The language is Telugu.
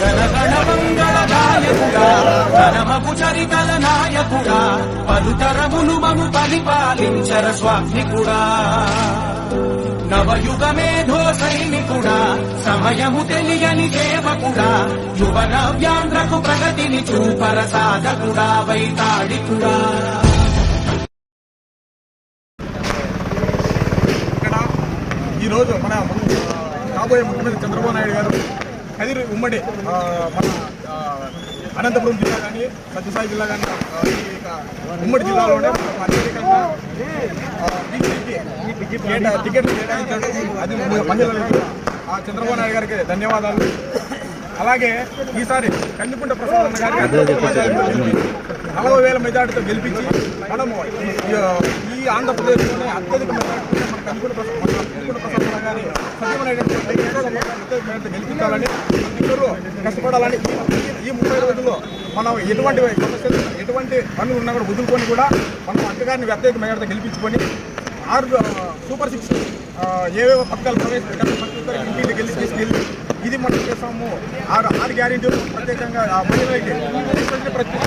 జనగణ చరితల నాయకుడా పలుతరములు మము పరిపాలించర స్వామి కూడా మేధో సైనికుడా సమయము తెలియని సేవకుడా యువన వ్యాంధ్రకు ప్రగతిని చూపర సాధకుడా వైతాళికుడా. ఇక్కడ ఈరోజు మన రాబోయే ముఖ్యమంత్రి చంద్రబాబు నాయుడు గారు కదిరి ఉమ్మడి మన అనంతపురం జిల్లా కానీ సత్యసాయి జిల్లా కానీ ఉమ్మడి జిల్లాలోనే అత్యధికంగా ఆ, బీజేపీకి కేటా- టికెట్లు కేటాయించాడు అది మహిళలకి ఆ చంద్రబాబు నాయుడు గారికి ధన్యవాదాలు. అలాగే ఈసారి కందికుంట ప్రసాద్ గారికి నలభై వేల మెజార్టీతో గెలిపించి మనము ఈ- ఆంధ్రప్రదేశ్లోనే అత్యధిక మెజార్టీతో మన కందికుంట ప్రసాద్ మన కందికుంట ప్రసాద్ అన్న గారి సత్యమైనటువంటి అత్యధిక మెజార్టీతో గెలిపించాలని అందరూ కష్టపడాలని ఈ- ముప్పై రోజుల్లో మనం ఎటువంటి సమస్యలు ఎటువంటి పనులు ఉన్నా కూడా వదులుకొని కూడా మనం అక్కగారిని అత్యధిక మెజార్టీతో గెలిపించుకొని ఆరు సూపర్ సిక్స్ ఏవేవో పథకాలు ప్రవేశపెట్టారు ప్రతి ఒక్కరికి ఇంటికి వెళ్ళి తీసుకెళ్ళి ఇది మనం చేస్తాము. ఆరు ఆరు గ్యారెంటీలు ప్రత్యేకంగా ఆ మహిళలకి. ప్రతి